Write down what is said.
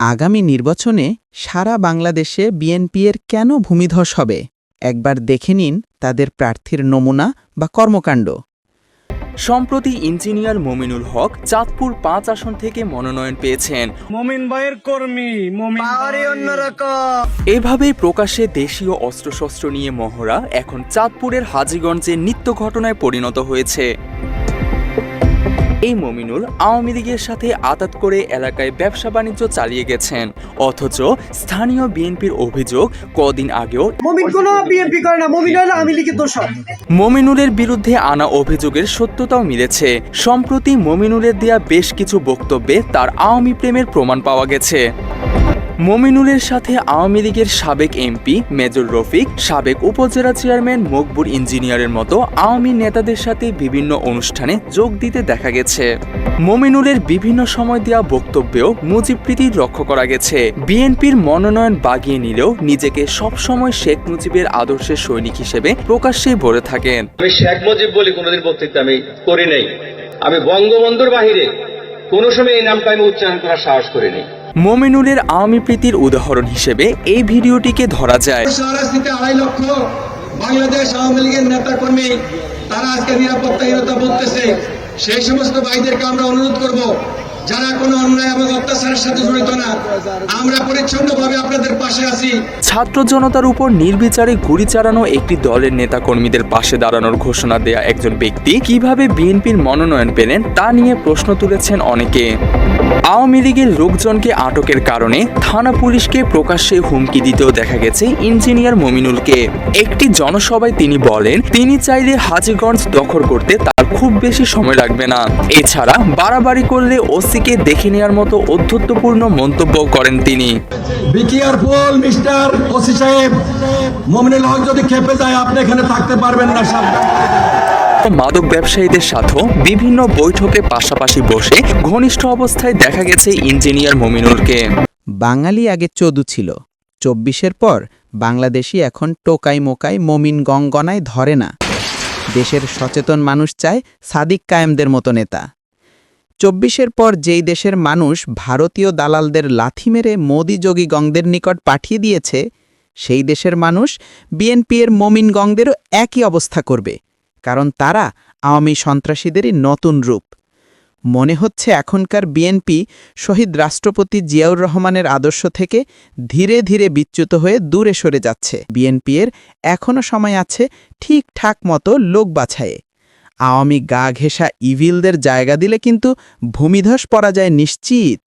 আগামী নির্বাচনে সারা বাংলাদেশে বিএনপির কেন ভূমিধস হবে? একবার দেখে নিন তাদের প্রার্থীর নমুনা বা কর্মকাণ্ড। সম্প্রতি ইঞ্জিনিয়ার মমিনুল হক চাঁদপুর পাঁচ আসন থেকে মনোনয়ন পেয়েছেন। মমিন ভাইয়ের কর্মী এভাবেই প্রকাশ্যে দেশীয় অস্ত্রশস্ত্র নিয়ে মহড়া এখন চাঁদপুরের হাজীগঞ্জে নিত্য ঘটনায় পরিণত হয়েছে। এই মমিনুল আওয়ামী লীগের সাথে আতাত করে এলাকায় ব্যবসা বাণিজ্য চালিয়ে গেছেন। অথচ স্থানীয় বিএনপির অভিযোগ কদিন আগেও মমিনুলের বিরুদ্ধে আনা অভিযোগের সত্যতাও মিলেছে। সম্প্রতি মমিনুলের দেয়া বেশ কিছু বক্তব্যে তার আওয়ামী প্রেমের প্রমাণ পাওয়া গেছে। মমিনুলের সাথে আওয়ামী লীগের সাবেক এমপি মেজর রফিক, সাবেক উপজেলা চেয়ারম্যান মকবুর ইঞ্জিনিয়ারের মতো আওয়ামী নেতাদের সাথে বিভিন্ন অনুষ্ঠানে যোগ দিতে দেখা গেছে। মমিনুলের বিভিন্ন সময় দেওয়া বক্তব্যেও মুজিবপ্রীতি লক্ষ্য করা গেছে। বিএনপির মনোনয়ন বাগিয়ে নিলেও নিজেকে সবসময় শেখ মুজিবের আদর্শের সৈনিক হিসেবে প্রকাশ্যেই ভরে থাকেন। আমি শেখ মুজিব বলে কোনোদিন বক্তৃতা আমি করি নাই। আমি বঙ্গবন্ধুর বাহিরে কোনো সময় এই নামটা আমি উচ্চারণ করার সাহস করি নাই মমিনুলের আওয়ামী প্রীতির উদাহরণ হিসেবে এই ভিডিওটিকে ধরা যায়। আড়াই লক্ষ বাংলাদেশ আওয়ামী লীগের নেতা কর্মী তারা আজকে নিরাপত্তাহীনতা বলতেছে। সেই সমস্ত ভাইদেরকে আমরা অনুরোধ করব যারা অন্যায় এবং অত্যাচারের সাথে জড়িত না, আমরা আপনাদের পাশে আছি। ছাত্র জনতার উপর নির্বিচারে গুলি চালানো একটি দলের নেতাকর্মীদের পাশে দাঁড়ানোর ঘোষণা দেয়া একজন ব্যক্তি কীভাবে বিএনপির মনোনয়ন পেলেন তা নিয়ে প্রশ্ন তুলেছেন অনেকে। আওয়ামী লীগের লোকজনকে আটকের কারণে থানা পুলিশকে প্রকাশ্যে হুমকি দিতেও দেখা গেছে ইঞ্জিনিয়ার মমিনুলকে। একটি জনসভায় তিনি বলেন, তিনি চাইলে হাজিগঞ্জ দখল করতে তার খুব বেশি সময় লাগবে না। এছাড়া বাড়াবাড়ি করলে ওসিকে দেখে নেওয়ার মতো অধ্যত্বপূর্ণ মন্তব্য করেন তিনি। মিস্টার ওসি সাহেব। মমিনুল হক যদি খেপে যায় আপনি এখানে থাকতে পারবেন না মাদক ব্যবসায়ীদের সাথেও বিভিন্ন বৈঠকে পাশাপাশি বসে ঘনিষ্ঠ অবস্থায় দেখা গেছে ইঞ্জিনিয়ার মমিনুলকে। বাঙালি আগে চদু ছিল। চব্বিশের পর বাংলাদেশি এখন টোকাই মোকাই মমিন গঙ্গনায় ধরে না। দেশের সচেতন মানুষ চায় সাদিক কায়েমদের মতো নেতা। চব্বিশের পর যেই দেশের মানুষ ভারতীয় দালালদের লাথি মেরে মোদি যোগী গংদের নিকট পাঠিয়ে দিয়েছে, সেই দেশের মানুষ বিএনপি এর মমিন গংদেরও একই অবস্থা করবে, কারণ তারা আওয়ামী সন্ত্রাসীদেরই নতুন রূপ। মনে হচ্ছে এখনকার বিএনপি শহীদ রাষ্ট্রপতি জিয়াউর রহমানের আদর্শ থেকে ধীরে ধীরে বিচ্যুত হয়ে দূরে সরে যাচ্ছে। বিএনপির এখনও সময় আছে ঠিকঠাক মতো লোক বাছায়ে আওয়ামী গা ঘেঁষা ইভিলদের জায়গা দিলে কিন্তু ভূমিধস পরা যায় নিশ্চিত।